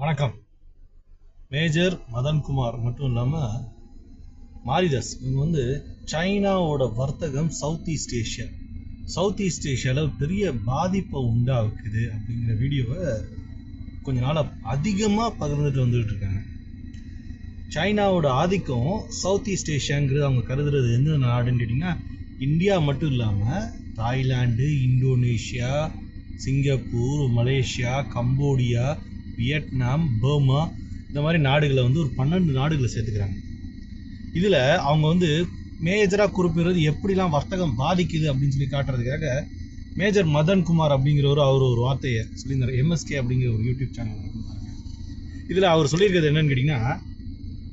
வணக்கம். மேஜர் மதன்குமார் மட்டும் இல்லாமல் மாரிதாஸ் இவங்க வந்து சைனாவோட வர்த்தகம் south east Asia. South east ஏஷியாவில் பெரிய பாதிப்பை உண்டாக்குது அப்படிங்கிற வீடியோவை கொஞ்ச நாளாக அதிகமாக பகிர்ந்துட்டு வந்துகிட்டு இருக்காங்க. சைனாவோட ஆதிக்கம் சவுத் ஈஸ்ட் ஏஷியாங்கிறது அவங்க கருதுறது எந்த நாடுன்னு கேட்டிங்கன்னா இந்தியா மட்டும் இல்லாமல் Thailand Indonesia Singapore Malaysia Cambodia Vietnam Burma இந்த மாதிரி நாடுகளை வந்து ஒரு பன்னெண்டு நாடுகளை சேர்த்துக்கிறாங்க. இதில் அவங்க வந்து மேஜராக குறிப்பிடுறது எப்படிலாம் வர்த்தகம் பாதிக்குது அப்படின்னு சொல்லி காட்டுறதுக்காக மேஜர் மதன் குமார் அப்படிங்கிறவர் அவர் ஒரு வார்த்தையை சொல்லியிருந்தார். எம்எஸ்கே அப்படிங்கிற ஒரு யூடியூப் சேனல் இதில் அவர் சொல்லியிருக்கிறது என்னன்னு கேட்டிங்கன்னா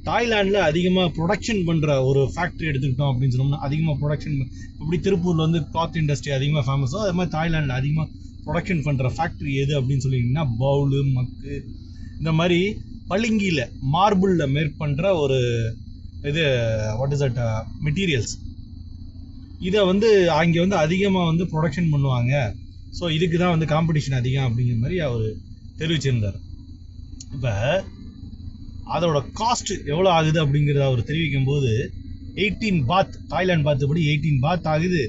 தாய்லாண்டில் அதிகமாக ப்ரொடக்ஷன் பண்ணுற ஒரு ஃபேக்ட்ரி எடுத்துக்கிட்டோம் அப்படின்னு சொன்னோம்னா அதிகமாக ப்ரொடக்ஷன் இப்படி திருப்பூரில் வந்து கிளாத் இண்டஸ்ட்ரி அதிகமாக ஃபேமஸோ அது மாதிரி தாய்லாண்டில் அதிகமாக ப்ரொடக்ஷன் பண்ணுற ஃபேக்ட்ரி எது அப்படின்னு சொல்லிங்கன்னா பவுலு மக்கு இந்த மாதிரி பளிங்கியில் மார்பிளில் மேக் பண்ணுற ஒரு இது வாட் இஸ் அட் மெட்டீரியல்ஸ் இதை வந்து அங்கே வந்து அதிகமாக வந்து ப்ரொடக்ஷன் பண்ணுவாங்க. ஸோ இதுக்கு தான் வந்து காம்படிஷன் அதிகம் அப்படிங்கிற மாதிரி அவர் தெரிவிச்சிருந்தார். இப்போ அதோட காஸ்ட் எவ்வளோ ஆகுது அப்படிங்கிறத அவர் தெரிவிக்கும் போது எயிட்டீன் பாத் தாய்லாந்து பாத் படி எயிட்டீன் பாத் ஆகுது.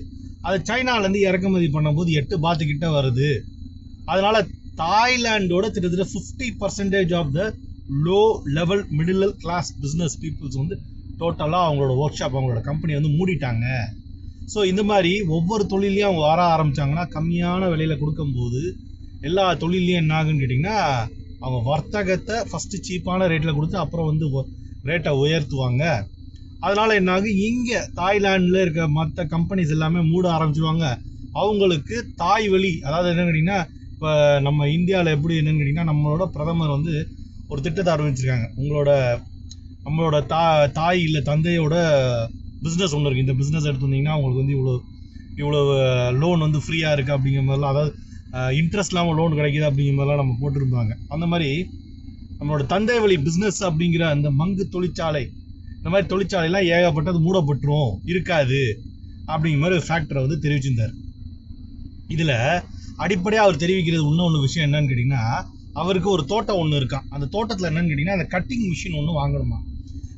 அது சைனாலேருந்து இறக்குமதி பண்ணும்போது எட்டு பாத்து கிட்ட வருது. அதனால தாய்லாண்டோட கிட்டத்தட்ட fifty percentage of the low level middle class business peoples வந்து டோட்டலாக அவங்களோட ஒர்க் ஷாப் அவங்களோட கம்பெனி வந்து மூடிட்டாங்க. ஸோ இந்த மாதிரி ஒவ்வொரு தொழிலையும் அவங்க வர ஆரம்பிச்சாங்கன்னா கம்மியான விலையில் கொடுக்கும்போது எல்லா தொழிலையும் என்ன ஆகுன்னு கேட்டிங்கன்னா அவங்க வர்த்தகத்தை ஃபஸ்ட்டு சீப்பான ரேட்டில் கொடுத்து அப்புறம் வந்து ரேட்டை உயர்த்துவாங்க. அதனால் என்ன ஆகும் இங்கே தாய்லாண்டில் இருக்க மற்ற கம்பெனிஸ் எல்லாமே மூட ஆரம்பிச்சிடுவாங்க அவங்களுக்கு தாய் வழி அதாவது என்னன்னு கேட்டிங்கன்னா இப்போ நம்ம இந்தியாவில் எப்படி என்னன்னு கேட்டிங்கன்னா நம்மளோட பிரதமர் வந்து ஒரு திட்டத்தை ஆரம்பிச்சிருக்காங்க. உங்களோட நம்மளோட தா தாய் இல்லை தந்தையோட பிஸ்னஸ் ஒன்று இருக்குது இந்த பிஸ்னஸ் எடுத்து வந்தீங்கன்னா உங்களுக்கு வந்து இவ்வளோ இவ்வளோ லோன் வந்து ஃப்ரீயாக இருக்குது அப்படிங்கிற மாதிரிலாம் அதாவது இன்ட்ரெஸ்ட் இல்லாமல் லோன் கிடைக்குது அப்படிங்கிற மாதிரிலாம் நம்ம போட்டிருந்தாங்க அந்த மாதிரி நம்மளோட தந்தை வழி பிஸ்னஸ் அப்படிங்கிற அந்த மங்கு தொழிற்சாலை இந்த மாதிரி தொழிற்சாலைலாம் ஏகப்பட்டது மூடப்பட்டுரும் இருக்காது அப்படிங்கிற மாதிரி ஒரு ஃபேக்டரை வந்து தெரிவிச்சிருந்தார். இதில் அடிப்படையாக அவர் தெரிவிக்கிறது இன்னொன்று விஷயம் என்னன்னு கேட்டிங்கன்னா அவருக்கு ஒரு தோட்டம் ஒன்று இருக்கான் அந்த தோட்டத்தில் என்னன்னு கேட்டிங்கன்னா அந்த கட்டிங் மிஷின் ஒன்று வாங்கணுமா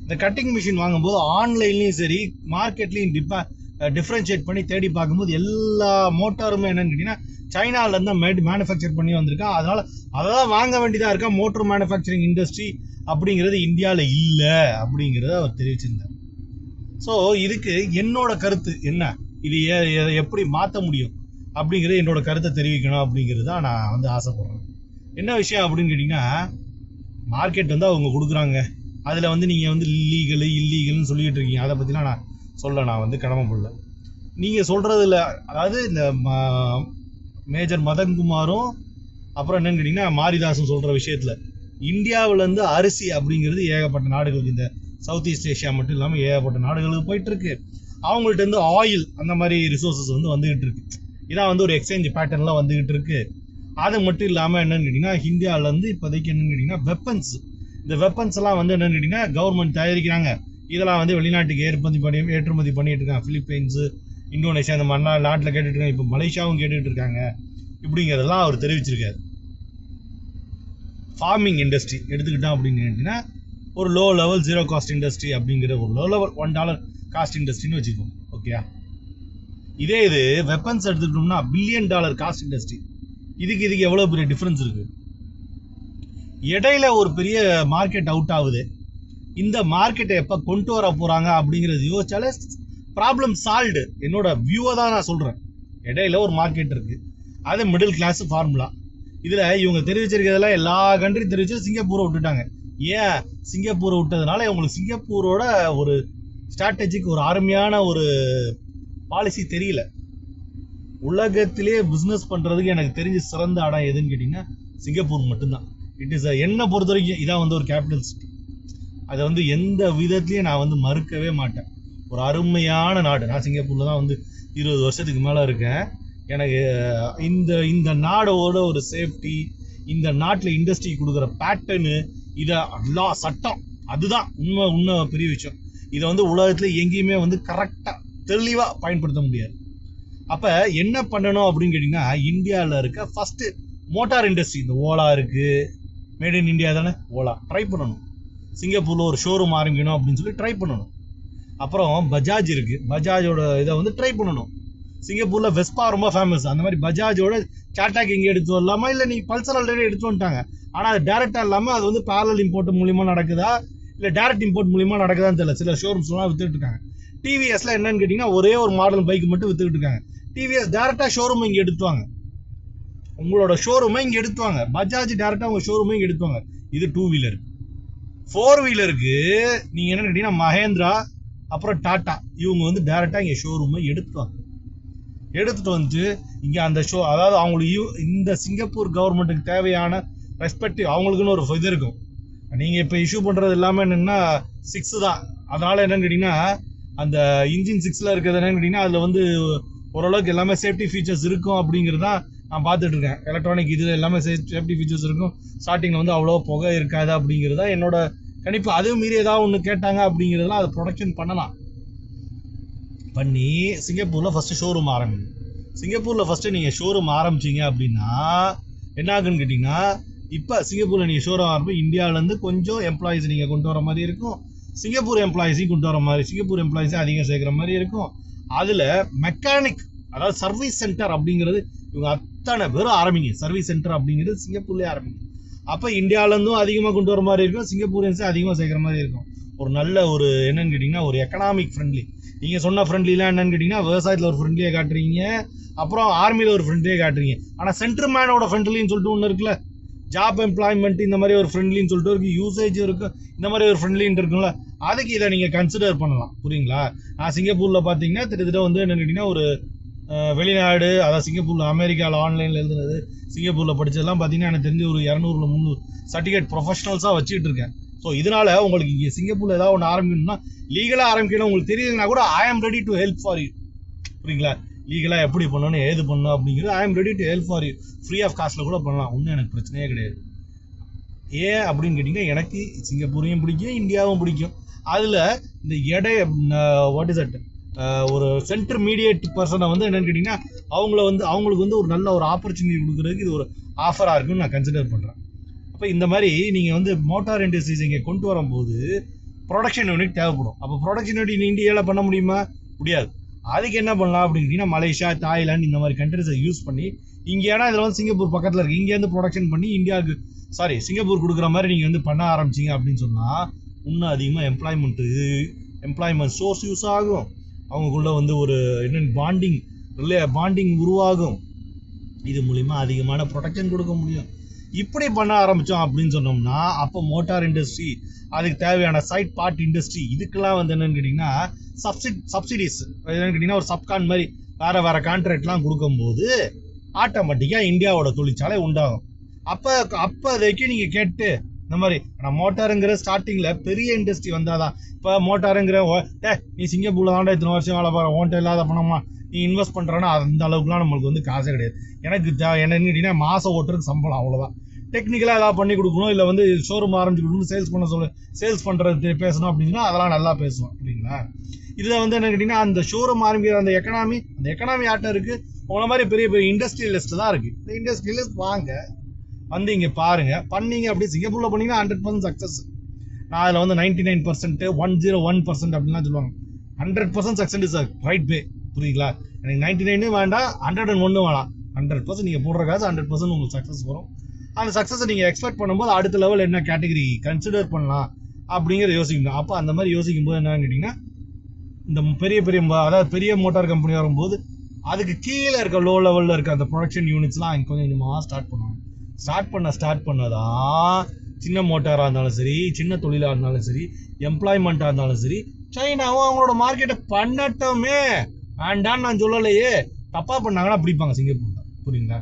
இந்த கட்டிங் மிஷின் வாங்கும்போது ஆன்லைன்லேயும் சரி மார்க்கெட்லேயும் டிப்பா டிஃப்ரென்ஷியேட் பண்ணி தேடி பார்க்கும்போது எல்லா மோட்டாருமே என்னன்னு கேட்டிங்கன்னா சைனாலேருந்து தான் மேட் மேனுஃபேக்சர் பண்ணி வந்திருக்கா. அதனால அதெல்லாம் வாங்க வேண்டியதாக இருக்கா? மோட்டர் மேனுஃபேக்சரிங் இண்டஸ்ட்ரி அப்படிங்கிறது இந்தியாவில் இல்லை அப்படிங்கிறத அவர் தெரிவிச்சிருந்தார். ஸோ இதுக்கு என்னோட கருத்து என்ன? இது எப்படி மாற்ற முடியும்? அப்படிங்கிறது என்னோட கருத்தை தெரிவிக்கணும் அப்படிங்கிறது தான் நான் வந்து ஆசைப்படுறேன். என்ன விஷயம் அப்படின்னு கேட்டிங்கன்னா மார்க்கெட் வந்து அவங்க கொடுக்குறாங்க. அதில் வந்து நீங்கள் வந்து லீகலு இல்லீகல்னு சொல்லிகிட்டு இருக்கீங்க. அதை பற்றிலாம் நான் சொல்ல நான் வந்து கடமைப்படல நீங்கள் சொல்கிறதுல அதாவது இந்த மேஜர் மதன்குமாரும் அப்புறம் என்னன்னு கேட்டிங்கன்னா மாரிதாசும் சொல்கிற விஷயத்தில் இந்தியாவிலேருந்து அரிசி அப்படிங்கிறது ஏகப்பட்ட நாடுகளுக்கு இந்த சவுத் ஈஸ்ட் ஏஷியா மட்டும் இல்லாமல் ஏகப்பட்ட நாடுகளுக்கு போயிட்டுருக்கு. அவங்கள்ட்ட இருந்து ஆயில் அந்த மாதிரி ரிசோர்சஸ் வந்து வந்துகிட்டு இருக்கு. இதான் வந்து ஒரு எக்ஸ்சேஞ்ச் பேட்டர்ன்லாம் வந்துகிட்டு இருக்கு. அது மட்டும் இல்லாமல் என்னன்னு கேட்டிங்கன்னா இந்தியாவிலேருந்து இப்போதைக்கு என்னன்னு கேட்டிங்கன்னா வெப்பன்ஸ் இந்த வெப்பன்ஸ் எல்லாம் வந்து என்னன்னு கேட்டிங்கன்னா கவர்மெண்ட் தயாரிக்கிறாங்க. இதெல்லாம் வந்து வெளிநாட்டுக்கு ஏற்பதி பண்ணி ஏற்றுமதி பண்ணிட்டு இருக்காங்க. பிலிப்பைன்ஸு இந்தோனேஷியா இந்த மாதிரி நாட்டில் கேட்டுட்டு இருக்காங்க இப்போ மலேசியாவும் கேட்டுட்டு இருக்காங்க. இப்படிங்கிறதெல்லாம் அவர் தெரிவிச்சிருக்காரு. ஃபார்மிங் இண்டஸ்ட்ரி எடுத்துக்கிட்டோம் அப்படின்னு கேட்டிங்கன்னா ஒரு low level zero cost industry அப்படிங்கிற ஒரு low level one dollar cost இண்டஸ்ட்ரின்னு வச்சுக்கோங்க. ஓகே இதே இது வெப்பன்ஸ் எடுத்துக்கிட்டோம்னா பில்லியன் டாலர் காஸ்ட் இண்டஸ்ட்ரி இதுக்கு இதுக்கு எவ்வளோ பெரிய டிஃப்ரென்ஸ் இருக்குது இடையில ஒரு பெரிய மார்க்கெட் அவுட் ஆகுது. இந்த மார்க்கெட்டை எப்போ கொண்டு வர போகிறாங்க அப்படிங்கிறது யோசிச்சாலே ப்ராப்ளம் சால்வ்டு என்னோட வியூவை தான் நான் சொல்கிறேன் இடையில ஒரு மார்க்கெட் இருக்குது அது மிடில் கிளாஸ் ஃபார்முலா இதில் இவங்க தெரிவிச்சிருக்கிறதெல்லாம் எல்லா கண்ட்ரி தெரிவிச்சு சிங்கப்பூரை விட்டுட்டாங்க. ஏன் சிங்கப்பூரை விட்டதுனால இவங்களுக்கு சிங்கப்பூரோட ஒரு ஸ்ட்ராட்டஜிக் ஒரு அருமையான ஒரு பாலிசி தெரியல. உலகத்திலே பிஸ்னஸ் பண்ணுறதுக்கு எனக்கு தெரிஞ்ச சிறந்த இடம் எதுன்னு கேட்டிங்கன்னா சிங்கப்பூர் மட்டும்தான். இட் இஸ் என்னை பொறுத்த வரைக்கும் இதான் வந்து ஒரு கேபிட்டல் சிட்டி அதை வந்து எந்த விதத்துலையும் நான் வந்து மறுக்கவே மாட்டேன். ஒரு அருமையான நாடு. நான் சிங்கப்பூரில் தான் வந்து இருபது வருஷத்துக்கு மேலே இருக்கேன். எனக்கு இந்த இந்த நாடோட ஒரு சேஃப்டி இந்த நாட்டில் இண்டஸ்ட்ரி கொடுக்குற பேட்டர்னு இதை எல்லா சட்டம். அதுதான் உண்மை உண்மை பெரிய விஷயம். இதை வந்து உலகத்தில் எங்கேயுமே வந்து கரெக்டாக தெளிவாக பயன்படுத்த முடியாது. அப்போ என்ன பண்ணணும் அப்படின்னு கேட்டிங்கன்னா இந்தியாவில் இருக்க ஃபஸ்ட்டு மோட்டார் இண்டஸ்ட்ரி இந்த ஓலா இருக்குது மேட் இன் இந்தியா தானே? ஓலா. ட்ரை பண்ணணும். சிங்கப்பூரில் ஒரு ஷோரூம் ஆரம்பிக்கணும் அப்படின்னு சொல்லி ட்ரை பண்ணணும். அப்புறம் பஜாஜ் இருக்குது பஜாஜோட இதை வந்து ட்ரை பண்ணணும். சிங்கப்பூரில் வெஸ்பா ரொம்ப ஃபேமஸ் அந்த மாதிரி பஜாஜோட டாடா இங்கே எடுத்து வரலாமா? இல்லை நீ பல்சர் ஆல்ரெடி எடுத்து வந்துட்டாங்க. ஆனால் அது டேரெக்டாக இல்லாமல் அது வந்து பேரல் இம்போர்ட் மூலிமா நடக்குதா? இல்லை டேரக்ட் இம்போர்ட் மூலிமா நடக்குதான்னு தெரியல. சில ஷோரூம்ஸ்லாம் வித்துட்டு இருக்காங்க. டிவிஎஸ்ல என்னன்னு கேட்டிங்கன்னா ஒரே ஒரு மாடல் பைக் மட்டும் வித்துக்கிட்டு இருக்காங்க. டிவிஎஸ் டேரெக்டாக ஷோரூம் இங்கே எடுத்துவாங்க உங்களோட ஷோரூமை இங்கே எடுத்துவாங்க பஜாஜ் டேரெக்டாக உங்கள் ஷோரூமை இங்கே எடுத்துவாங்க இது டூ வீலர் ஃபோர் வீலருக்கு நீங்கள் என்ன கேட்டீங்கன்னா மகேந்திரா அப்புறம் டாட்டா இவங்க வந்து டேரெக்டாக இங்கே ஷோரூமை எடுத்துவாங்க எடுத்துட்டு வந்து இங்கே அந்த ஷோ அதாவது அவங்களுக்கு யூ- இந்த சிங்கப்பூர் கவர்மெண்ட்டுக்கு தேவையான ரெஸ்பெக்டிவ் அவங்களுக்குன்னு ஒரு இது இருக்கும். நீங்கள் இப்போ இஷ்யூ பண்ணுறது எல்லாமே என்னென்னா சிக்ஸு தான். அதனால் என்னன்னு கேட்டிங்கன்னா அந்த இன்ஜின் சிக்ஸில் இருக்கிறது என்னன்னு கேட்டிங்கன்னா அதில் வந்து ஓரளவுக்கு எல்லாமே சேஃப்டி ஃபீச்சர்ஸ் இருக்கும் அப்படிங்கிறது தான் நான் பார்த்துட்டு இருக்கேன். எலக்ட்ரானிக் இதில் எல்லாமே சேஃப்டி ஃபீச்சர்ஸ் இருக்கும். ஸ்டார்டிங்கில் வந்து அவ்வளோ புகை இருக்காது அப்படிங்கிறது தான் என்னோட கண்டிப்பாக அதுவும் மீறி ஏதாவது ஒன்று கேட்டாங்க அப்படிங்கிறதுலாம் அதை ப்ரொடக்ஷன் பண்ணலாம். பண்ணி சிங்கப்பூரில் ஃபஸ்ட்டு ஷோரூம் ஆரம்பிங்க. சிங்கப்பூரில் ஃபஸ்ட்டு நீங்கள் ஷோரூம் ஆரம்பிச்சிங்க அப்படின்னா என்ன ஆகுன்னு கேட்டிங்கன்னா இப்போ சிங்கப்பூரில் நீங்கள் ஷோரூம் ஆரம்பி இந்தியாவிலேருந்து கொஞ்சம் எம்ப்ளாயீஸ் நீங்கள் கொண்டு வர மாதிரி இருக்கும். சிங்கப்பூர் எம்ப்ளாயீஸையும் கொண்டு வர மாதிரி சிங்கப்பூர் எம்ப்ளாயீஸையும் அதிகம் சேர்க்குற மாதிரி இருக்கும். அதில் மெக்கானிக் அதாவது சர்வீஸ் சென்டர் அப்படிங்கிறது இவங்க அத்தனை பேரும் ஆரம்பிங்க. சர்வீஸ் சென்டர் அப்படிங்கிறது சிங்கப்பூர்லேயே ஆரம்பிங்க. அப்போ இந்தியாவிலேருந்தும் அதிகமாக கொண்டு வர மாதிரி இருக்கும். சிங்கப்பூரியன்ஸும் அதிகமாக சேர்க்குற மாதிரி இருக்கும். ஒரு நல்ல ஒரு என்னன்னு கேட்டிங்கன்னா ஒரு எக்கனாமிக் ஃப்ரெண்ட்லி நீங்கள் சொன்ன ஃப்ரெண்ட்லிலாம் என்னன்னு கேட்டிங்கன்னா விவசாயத்தில் ஒரு ஃப்ரெண்ட்லியை காட்டுறீங்க. அப்புறம் ஆர்மியில் ஒரு ஃப்ரெண்ட்லியை காட்டுறீங்க. ஆனால் சென்டர் மேனோட ஃப்ரெண்ட்லின்னு சொல்லிட்டு ஒன்று இருக்குல்ல? ஜாப் எம்ப்ளாய்மெண்ட் இந்த மாதிரி ஒரு ஃப்ரெண்ட்லின்னு சொல்லிட்டு இருக்கு. யூசேஜ் இருக்கும் இந்த மாதிரி ஒரு ஃப்ரெண்ட்லின்னு இருக்குல்ல? அதுக்கு இதை நீங்கள் கன்சிடர் பண்ணலாம். புரியுங்களா? நான் சிங்கப்பூரில் பார்த்தீங்கன்னா திட்டத்தட்ட வந்து என்னன்னு கேட்டிங்கன்னா ஒரு வெளிநாடு அதாவது சிங்கப்பூரில் அமெரிக்காவில் ஆன்லைனில் எழுதுனது. சிங்கப்பூரில் படிச்சதெல்லாம் பார்த்தீங்கன்னா எனக்கு தெரிஞ்ச ஒரு இரநூறுல முந்நூறு சர்டிஃபிகேட் ப்ரொஃபஷனல்ஸாக வச்சுட்டு இருக்கேன். ஸோ இதனால் உங்களுக்கு இங்கே சிங்கப்பூரில் ஏதாவது ஒன்று ஆரம்பிக்கணும்னா லீகலாக ஆரம்பிக்கணும் உங்களுக்கு தெரியுதுன்னா கூட I am ready to help for you புரியுங்களா? லீகலாக எப்படி பண்ணணும் ஏது பண்ணணும் அப்படிங்கிறது I am ready to help for you free of காஸ்ட்டில் கூட பண்ணலாம். ஒன்றும் எனக்கு பிரச்சனையே கிடையாது. ஏன் அப்படின்னு கேட்டிங்கன்னா எனக்கு சிங்கப்பூரையும் பிடிக்கும் இந்தியாவும் பிடிக்கும். அதில் இந்த எடை வாட் இஸ் அட் ஒரு சென்டர் மீடியேட் பர்சனை வந்து என்னன்னு கேட்டிங்கன்னா அவங்கள வந்து அவங்களுக்கு வந்து ஒரு நல்ல ஒரு ஆப்பர்ச்சுனிட்டி கொடுக்குறதுக்கு இது ஒரு ஆஃபராக இருக்குன்னு நான் கன்சிடர் பண்ணுறேன் அப்போ இந்த மாதிரி நீங்கள் வந்து மோட்டார் இண்டஸ்ட்ரீஸ் இங்கே கொண்டு வரும்போது ப்ரொடக்ஷன் யூனிட் தேவைப்படும். அப்போ ப்ரொடக்ஷன் யூனிட் இந்தியாவில் பண்ண முடியுமா? முடியாது. அதுக்கு என்ன பண்ணலாம் அப்படின்னு மலேசியா தாய்லாந்து இந்த மாதிரி கண்ட்ரிஸை யூஸ் பண்ணி இங்கே ஏன்னா இதில் வந்து சிங்கப்பூர் பக்கத்தில் இருக்குது இங்கேருந்து ப்ரொடக்ஷன் பண்ணி இந்தியாவுக்கு சாரி சிங்கப்பூர் கொடுக்குற மாதிரி நீங்கள் வந்து பண்ண ஆரம்பிச்சிங்க அப்படின்னு சொன்னால் இன்னும் அதிகமாக எம்ப்ளாய்மெண்ட்டு எம்ப்ளாய்மெண்ட் சோர்ஸ் யூஸ் ஆகும். அவங்களுக்குள்ள வந்து ஒரு என்னென்ன பாண்டிங் இல்லையா? பாண்டிங் உருவாகும். இது மூலிமா அதிகமான ப்ரொடெக்ஷன் கொடுக்க முடியும். இப்படி பண்ண ஆரம்பித்தோம் அப்படின்னு சொன்னோம்னா அப்போ மோட்டார் இண்டஸ்ட்ரி அதுக்கு தேவையான சைட் பார்ட் இண்டஸ்ட்ரி இதுக்கெல்லாம் வந்து என்னன்னு கேட்டிங்கன்னா சப்சிட் சப்சிடிஸ் என்னன்னு கேட்டிங்கன்னா ஒரு சப்கான் மாதிரி வேறு வேறு கான்ட்ராக்ட்லாம் கொடுக்கும்போது ஆட்டோமேட்டிக்காக இந்தியாவோட தொழிற்சாலை உண்டாகும். அப்போ அப்போதைக்கு நீங்கள் கேட்டு இந்த மாதிரி ஆனால் மோட்டாருங்கிற ஸ்டார்டிங்கில் பெரிய இண்டஸ்ட்ரி வந்தாதான். இப்போ மோட்டாருங்கிற ஓ- டே நீ சிங்கப்பூரில் தாண்டா இத்தனை வருஷம் வேலை பாரு ஓன்ட்ட இல்லாத பணமா நீ இன்வெஸ்ட் பண்ணுறேன்னா அந்த அளவுக்குலாம் நம்மளுக்கு வந்து காசே கிடையாது. எனக்கு தே- என்னன்னு கேட்டிங்கன்னா மாதம் ஓட்டுறதுக்கு சம்பளம் அவ்வளோதான் டெக்னிக்கலாக ஏதாவது பண்ணி கொடுக்கணும் இல்லை வந்து ஷோரூம் ஆரம்பிச்சு கொடுக்கணும் சேல்ஸ் பண்ண சொல்ல சேல்ஸ் பண்ணுறது பேசணும் அப்படின்னா அதெல்லாம் நல்லா பேசுவோம் சரிங்களா இதில் வந்து என்ன கேட்டிங்கன்னா அந்த ஷோரூம் ஆரம்பிக்கிற அந்த எக்கனாமி அந்த எக்கனாமி ஆட்டம் இருக்குது உங்களை மாதிரி பெரிய பெரிய இண்டஸ்ட்ரியலிஸ்ட் தான் இருக்குது இந்த இண்டஸ்ட்ரியலிஸ்ட் வாங்க வந்து இங்கே பாருங்கள் பண்ணீங்க அப்படி சிங்கப்பூரில் பண்ணீங்கன்னா ஹண்ட்ரட் பர்சன்ட் சக்ஸஸ் நான் அதில் வந்து ninety nine percent one zero one percent அப்படின்லாம் சொல்லுவாங்க. Hundred percent success is right way புரியுங்களா எனக்கு நைன்டி நைனும் வேண்டாம் ஹண்ட்ரட் அண்ட் ஒன்று வேணாம். ஹண்ட்ரட் பர்சன்ட் நீங்கள் போடுற காசு ஹண்ட்ரட் பர்சன்ட் உங்களுக்கு சக்ஸஸ் வரும். அந்த சக்ஸஸை நீங்கள் எக்ஸ்பெக்ட் பண்ணும்போது அடுத்த லெவல் என்ன கேட்டகரி கன்சிடர் பண்ணலாம். அப்படிங்கிறத யோசிக்கணும். அப்போ அந்த மாதிரி யோசிக்கும் போது என்னன்னு கேட்டிங்கன்னா இந்த பெரிய பெரிய அதாவது பெரிய மோட்டார் கம்பெனி வரும்போது அதுக்கு கீழே இருக்க லோ லெவலில் இருக்க அந்த ப்ரொடக்ஷன் யூனிட்ஸ்லாம் கொஞ்சம் கொஞ்சமாக ஸ்டார்ட் பண்ணுவாங்க. ஸ்டார்ட் பண்ண ஸ்டார்ட் பண்ணதான் சின்ன மோட்டாராக இருந்தாலும் சரி சின்ன தொழிலாக இருந்தாலும் சரி எம்ப்ளாய்மெண்ட்டாக இருந்தாலும் சரி சைனாவும் அவங்களோட மார்க்கெட்டை பண்ணட்டோமே. வேண்டான்னு நான் சொல்லலையே. தப்பாக பண்ணாங்கன்னா பிடிப்பாங்க சிங்கப்பூரில் புரியுங்களா?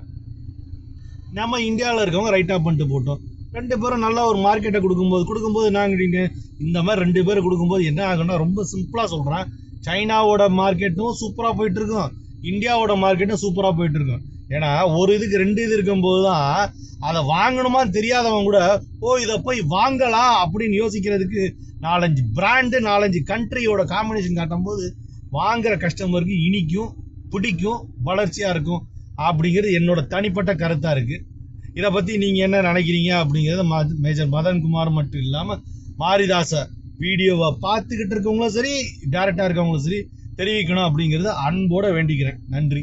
நம்ம இந்தியாவில் இருக்கவங்க ரைட்டாக பண்ணிட்டு போட்டோம். ரெண்டு பேரும் நல்லா ஒரு மார்க்கெட்டை கொடுக்கும்போது கொடுக்கும்போது என்னங்கிட்டீங்க இந்த மாதிரி ரெண்டு பேரும் கொடுக்கும்போது என்ன ஆகும்னா ரொம்ப சிம்பிளாக சொல்கிறேன் சைனாவோட மார்க்கெட்டும் சூப்பராக போயிட்டுருக்கும் இந்தியாவோட மார்க்கெட்டும் சூப்பராக போயிட்டுருக்கும் ஏன்னா ஒரு இதுக்கு ரெண்டு இது இருக்கும்போது தான் அதை வாங்கணுமான்னு தெரியாதவன் கூட ஓ இதை போய் வாங்கலாம் அப்படின்னு யோசிக்கிறதுக்கு நாலஞ்சு பிராண்டு நாலஞ்சு கண்ட்ரியோட காம்பினேஷன் காட்டும்போது வாங்குற கஸ்டமருக்கு இனிக்கும் பிடிக்கும் வளர்ச்சியாக இருக்கும் அப்படிங்கிறது என்னோட தனிப்பட்ட கருத்தாக இருக்குது இதை பற்றி நீங்கள் என்ன நினைக்கிறீங்க அப்படிங்கிறத ம- மேஜர் மதன்குமார் மட்டும் இல்லாமல் மாரிதாச வீடியோவை பார்த்துக்கிட்டு இருக்கவங்களும் சரி டேரக்டாக இருக்கவங்களும் சரி தெரிவிக்கணும் அப்படிங்கிறத அன்போட வேண்டிக்கிறேன். நன்றி.